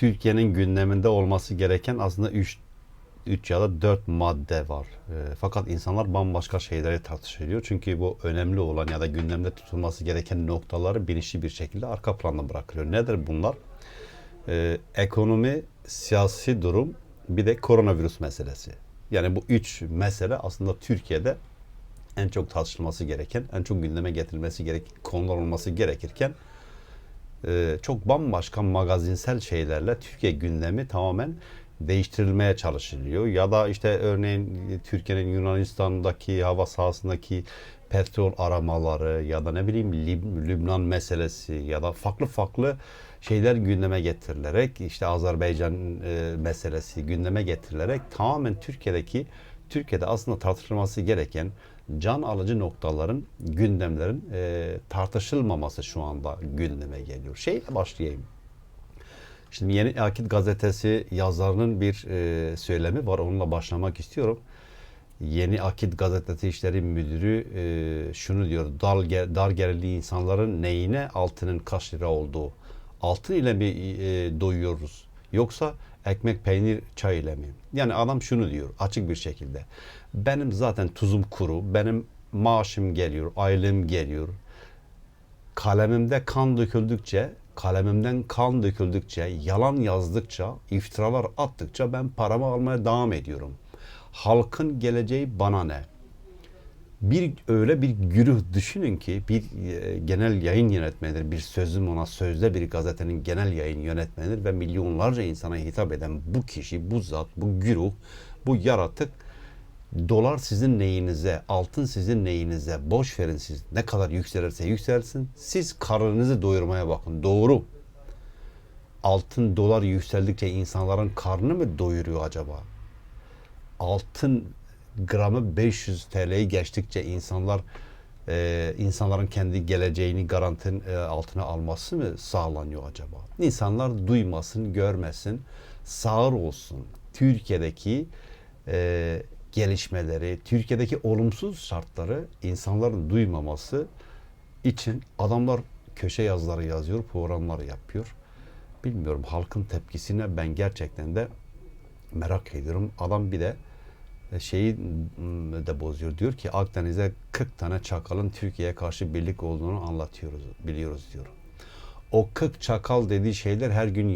Türkiye'nin gündeminde olması gereken aslında 3 3 ya da 4 madde var. E, fakat insanlar bambaşka şeyleri tartışıyor. Çünkü bu önemli olan ya da gündemde tutulması gereken noktaları bilinçli bir şekilde arka planda bırakılıyor. Nedir bunlar? E, ekonomi, siyasi durum, bir de koronavirüs meselesi. Yani bu üç mesele aslında Türkiye'de en çok tartışılması gereken, en çok gündeme getirilmesi gereken konular olması gerekirken e, çok bambaşka magazinsel şeylerle Türkiye gündemi tamamen değiştirilmeye çalışılıyor. Ya da işte örneğin Türkiye'nin Yunanistan'daki hava sahasındaki petrol aramaları ya da ne bileyim Lib- Lübnan meselesi ya da farklı farklı şeyler gündeme getirilerek işte Azerbaycan e, meselesi gündeme getirilerek tamamen Türkiye'deki Türkiye'de aslında tartışılması gereken can alıcı noktaların, gündemlerin e, tartışılmaması şu anda gündeme geliyor. Şeyle başlayayım. Şimdi Yeni Akit gazetesi yazarının bir e, söylemi var. Onunla başlamak istiyorum. Yeni Akit gazetesi işleri müdürü e, şunu diyor. Dar, dar gelirli insanların neyine altının kaç lira olduğu. Altın ile mi e, doyuyoruz? Yoksa ekmek, peynir, çay ile mi? Yani adam şunu diyor açık bir şekilde. Benim zaten tuzum kuru. Benim maaşım geliyor, aylığım geliyor kalemimde kan döküldükçe, kalemimden kan döküldükçe, yalan yazdıkça, iftiralar attıkça ben paramı almaya devam ediyorum. Halkın geleceği bana ne? Bir öyle bir güruh düşünün ki bir e, genel yayın yönetmenidir. Bir sözüm ona sözde bir gazetenin genel yayın yönetmenidir ve milyonlarca insana hitap eden bu kişi, bu zat, bu güruh, bu yaratık Dolar sizin neyinize, altın sizin neyinize, boş verin siz. Ne kadar yükselirse yükselsin. Siz karnınızı doyurmaya bakın. Doğru. Altın, dolar yükseldikçe insanların karnını mı doyuruyor acaba? Altın gramı 500 TL'yi geçtikçe insanlar e, insanların kendi geleceğini garantin e, altına alması mı sağlanıyor acaba? İnsanlar duymasın, görmesin, sağır olsun. Türkiye'deki e, gelişmeleri, Türkiye'deki olumsuz şartları insanların duymaması için adamlar köşe yazıları yazıyor, programlar yapıyor. Bilmiyorum halkın tepkisine ben gerçekten de merak ediyorum. Adam bir de e, şeyi de bozuyor. Diyor ki Akdeniz'e 40 tane çakalın Türkiye'ye karşı birlik olduğunu anlatıyoruz, biliyoruz diyor. O 40 çakal dediği şeyler her gün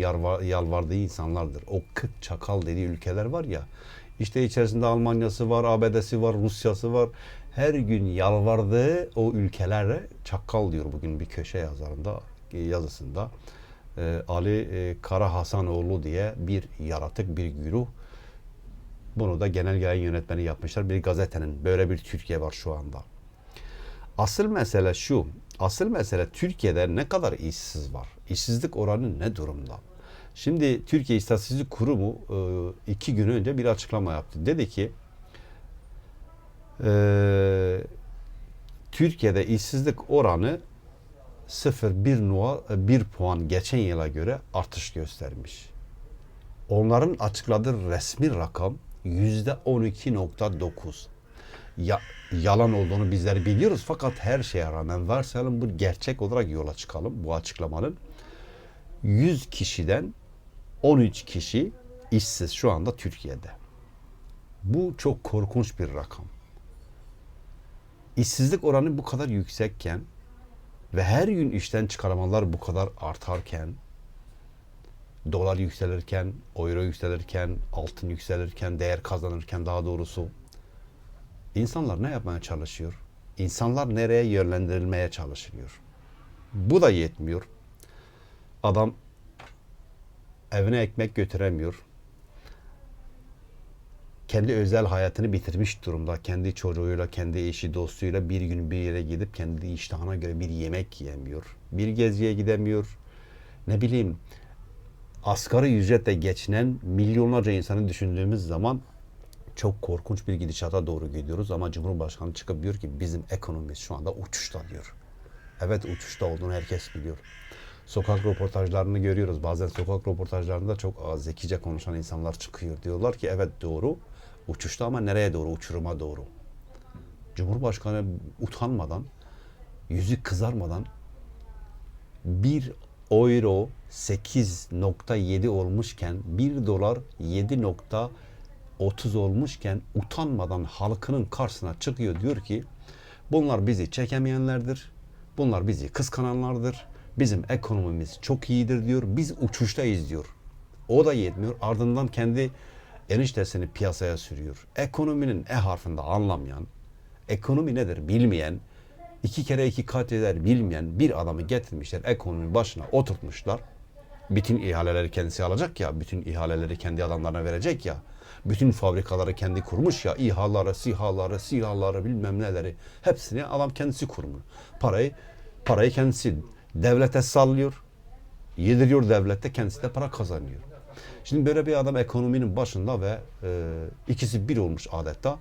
yalvardığı insanlardır. O 40 çakal dediği ülkeler var ya, işte içerisinde Almanya'sı var, ABD'si var, Rusya'sı var. Her gün yalvardığı o ülkelere çakal diyor bugün bir köşe yazarında e, yazısında. Ee, Ali e, Kara Hasanoğlu diye bir yaratık, bir güruh. Bunu da genel yayın yönetmeni yapmışlar. Bir gazetenin böyle bir Türkiye var şu anda. Asıl mesele şu. Asıl mesele Türkiye'de ne kadar işsiz var? İşsizlik oranı ne durumda? Şimdi Türkiye İstatistik Kurumu e, iki gün önce bir açıklama yaptı. Dedi ki e, Türkiye'de işsizlik oranı 0,1 nua 1 puan geçen yıla göre artış göstermiş. Onların açıkladığı resmi rakam %12.9. Ya, yalan olduğunu bizler biliyoruz fakat her şeye rağmen varsayalım bu gerçek olarak yola çıkalım bu açıklamanın. 100 kişiden 13 kişi işsiz şu anda Türkiye'de. Bu çok korkunç bir rakam. İşsizlik oranı bu kadar yüksekken ve her gün işten çıkarmalar bu kadar artarken, dolar yükselirken, euro yükselirken, altın yükselirken, değer kazanırken daha doğrusu insanlar ne yapmaya çalışıyor? İnsanlar nereye yönlendirilmeye çalışılıyor? Bu da yetmiyor. Adam evine ekmek götüremiyor. Kendi özel hayatını bitirmiş durumda. Kendi çocuğuyla, kendi eşi, dostuyla bir gün bir yere gidip kendi iştahına göre bir yemek yiyemiyor. Bir geziye gidemiyor. Ne bileyim asgari ücretle geçinen milyonlarca insanı düşündüğümüz zaman çok korkunç bir gidişata doğru gidiyoruz ama Cumhurbaşkanı çıkıp diyor ki bizim ekonomimiz şu anda uçuşta diyor. Evet uçuşta olduğunu herkes biliyor. Sokak röportajlarını görüyoruz. Bazen sokak röportajlarında çok zekice konuşan insanlar çıkıyor. Diyorlar ki evet doğru uçuşta ama nereye doğru? Uçuruma doğru. Cumhurbaşkanı utanmadan, yüzü kızarmadan bir euro 8.7 olmuşken 1 dolar 7.30 olmuşken utanmadan halkının karşısına çıkıyor diyor ki bunlar bizi çekemeyenlerdir. Bunlar bizi kıskananlardır. Bizim ekonomimiz çok iyidir diyor. Biz uçuştayız diyor. O da yetmiyor. Ardından kendi eniştesini piyasaya sürüyor. Ekonominin E harfinde anlamayan, ekonomi nedir bilmeyen, iki kere iki kat eder bilmeyen bir adamı getirmişler. Ekonominin başına oturtmuşlar. Bütün ihaleleri kendisi alacak ya, bütün ihaleleri kendi adamlarına verecek ya. Bütün fabrikaları kendi kurmuş ya, İHA'ları, SİHA'ları, SİHA'ları bilmem neleri hepsini adam kendisi kurmuş. Parayı parayı kendisi devlete sallıyor. Yediriyor devlette kendisi de para kazanıyor. Şimdi böyle bir adam ekonominin başında ve e, ikisi bir olmuş adeta.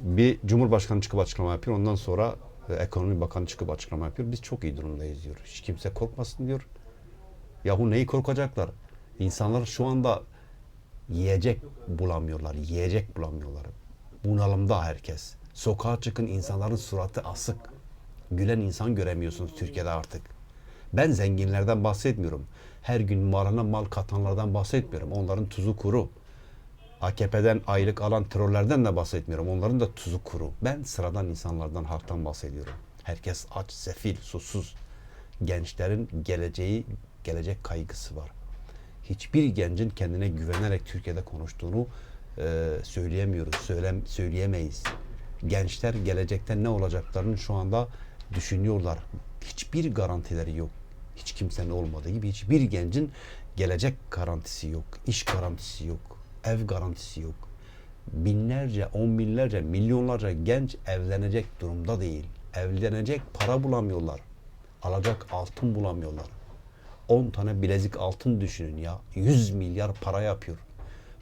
Bir Cumhurbaşkanı çıkıp açıklama yapıyor. Ondan sonra e, Ekonomi Bakanı çıkıp açıklama yapıyor. Biz çok iyi durumdayız diyor. Hiç kimse korkmasın diyor. Yahu neyi korkacaklar? İnsanlar şu anda yiyecek bulamıyorlar. Yiyecek bulamıyorlar. Bunalımda herkes. Sokağa çıkın insanların suratı asık. Gülen insan göremiyorsunuz Türkiye'de artık. Ben zenginlerden bahsetmiyorum. Her gün malına mal katanlardan bahsetmiyorum. Onların tuzu kuru. AKP'den aylık alan terörlerden de bahsetmiyorum. Onların da tuzu kuru. Ben sıradan insanlardan, halktan bahsediyorum. Herkes aç, sefil, susuz. Gençlerin geleceği, gelecek kaygısı var. Hiçbir gencin kendine güvenerek Türkiye'de konuştuğunu e, söyleyemiyoruz, söylem, söyleyemeyiz. Gençler gelecekte ne olacaklarını şu anda düşünüyorlar. Hiçbir garantileri yok. Hiç kimsenin olmadığı gibi hiçbir gencin gelecek garantisi yok, iş garantisi yok, ev garantisi yok. Binlerce, on binlerce, milyonlarca genç evlenecek durumda değil. Evlenecek para bulamıyorlar. Alacak altın bulamıyorlar. 10 tane bilezik altın düşünün ya. 100 milyar para yapıyor.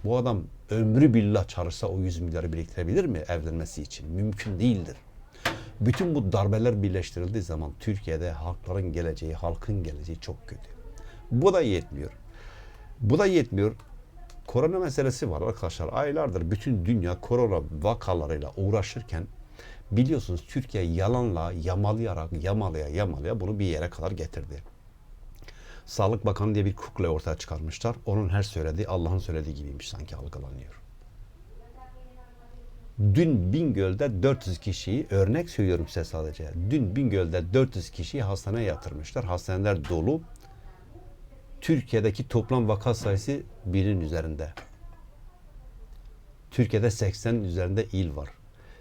Bu adam ömrü billah çalışsa o 100 milyarı biriktirebilir mi evlenmesi için? Mümkün değildir. Bütün bu darbeler birleştirildiği zaman Türkiye'de halkların geleceği, halkın geleceği çok kötü. Bu da yetmiyor. Bu da yetmiyor. Korona meselesi var arkadaşlar. Aylardır bütün dünya korona vakalarıyla uğraşırken biliyorsunuz Türkiye yalanla yamalayarak yamalaya yamalaya bunu bir yere kadar getirdi. Sağlık Bakanı diye bir kukla ortaya çıkarmışlar. Onun her söylediği Allah'ın söylediği gibiymiş sanki algılanıyor. Dün Bingöl'de 400 kişiyi örnek söylüyorum size sadece. Dün Bingöl'de 400 kişiyi hastaneye yatırmışlar. Hastaneler dolu. Türkiye'deki toplam vaka sayısı binin üzerinde. Türkiye'de 80 üzerinde il var.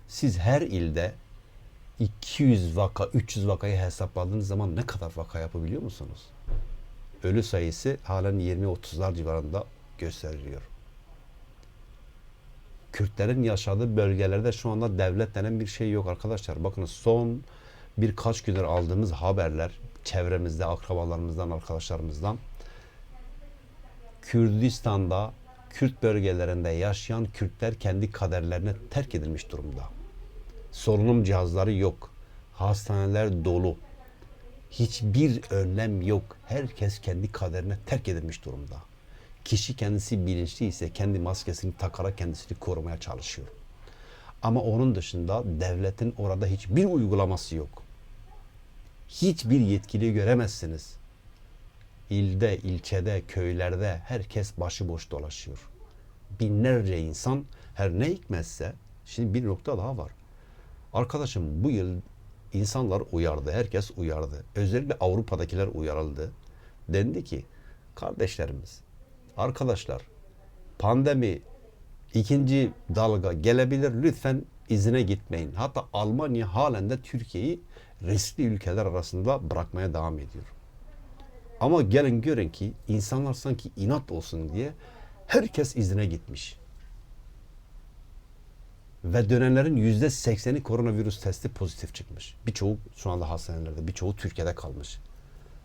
Siz her ilde 200 vaka, 300 vakayı hesapladığınız zaman ne kadar vaka yapabiliyor musunuz? Ölü sayısı halen 20-30'lar civarında gösteriliyor. Kürtlerin yaşadığı bölgelerde şu anda devlet denen bir şey yok arkadaşlar. Bakın son birkaç gündür aldığımız haberler çevremizde, akrabalarımızdan, arkadaşlarımızdan Kürdistan'da, Kürt bölgelerinde yaşayan Kürtler kendi kaderlerine terk edilmiş durumda. Solunum cihazları yok. Hastaneler dolu. Hiçbir önlem yok. Herkes kendi kaderine terk edilmiş durumda. Kişi kendisi bilinçli ise kendi maskesini takarak kendisini korumaya çalışıyor. Ama onun dışında devletin orada hiçbir uygulaması yok. Hiçbir yetkili göremezsiniz. İlde, ilçede, köylerde herkes başıboş dolaşıyor. Binlerce insan her ne hikmetse şimdi bir nokta daha var. Arkadaşım bu yıl insanlar uyardı, herkes uyardı. Özellikle Avrupa'dakiler uyarıldı. Dendi ki kardeşlerimiz, arkadaşlar pandemi ikinci dalga gelebilir lütfen izine gitmeyin. Hatta Almanya halen de Türkiye'yi riskli ülkeler arasında bırakmaya devam ediyor. Ama gelin görün ki insanlar sanki inat olsun diye herkes izine gitmiş. Ve dönenlerin yüzde sekseni koronavirüs testi pozitif çıkmış. Birçoğu şu anda hastanelerde, birçoğu Türkiye'de kalmış.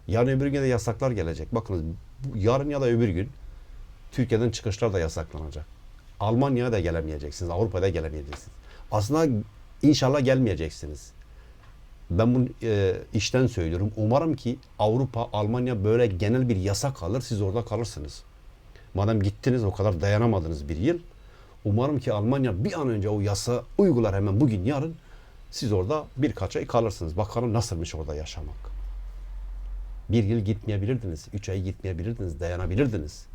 Yarın öbür gün de yasaklar gelecek. Bakınız yarın ya da öbür gün Türkiye'den çıkışlar da yasaklanacak. Almanya'ya da gelemeyeceksiniz, Avrupa'da gelemeyeceksiniz. Aslında inşallah gelmeyeceksiniz. Ben bunu e, işten söylüyorum. Umarım ki Avrupa, Almanya böyle genel bir yasak alır, siz orada kalırsınız. Madem gittiniz o kadar dayanamadınız bir yıl. Umarım ki Almanya bir an önce o yasa uygular hemen bugün yarın. Siz orada birkaç ay kalırsınız. Bakalım nasılmış orada yaşamak. Bir yıl gitmeyebilirdiniz. Üç ay gitmeyebilirdiniz. Dayanabilirdiniz.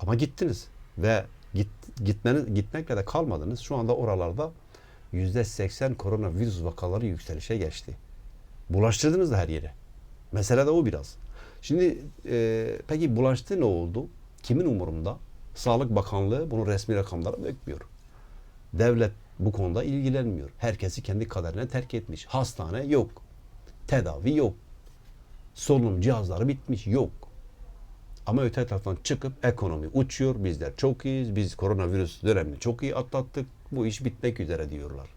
Ama gittiniz. Ve git, gitmeniz, gitmekle de kalmadınız. Şu anda oralarda yüzde seksen koronavirüs vakaları yükselişe geçti. Bulaştırdınız da her yere. Mesele de o biraz. Şimdi e, peki bulaştı ne oldu? Kimin umurunda? Sağlık Bakanlığı bunu resmi rakamlara dökmüyor. Devlet bu konuda ilgilenmiyor. Herkesi kendi kaderine terk etmiş. Hastane yok. Tedavi yok. Solunum cihazları bitmiş. Yok. Ama öte taraftan çıkıp ekonomi uçuyor. Bizler çok iyiyiz. Biz koronavirüs dönemini çok iyi atlattık. Bu iş bitmek üzere diyorlar.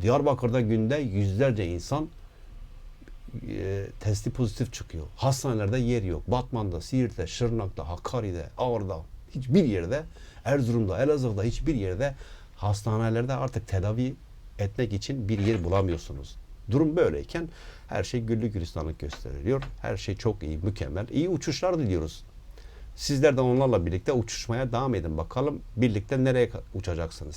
Diyarbakır'da günde yüzlerce insan e, testi pozitif çıkıyor. Hastanelerde yer yok. Batman'da, Siirt'te, Şırnak'ta, Hakkari'de, Ağrı'da hiçbir yerde, Erzurum'da, Elazığ'da hiçbir yerde hastanelerde artık tedavi etmek için bir yer bulamıyorsunuz. Durum böyleyken her şey güllük gülistanlık gösteriliyor. Her şey çok iyi, mükemmel. İyi uçuşlar diliyoruz. Sizler de onlarla birlikte uçuşmaya devam edin bakalım. Birlikte nereye uçacaksınız?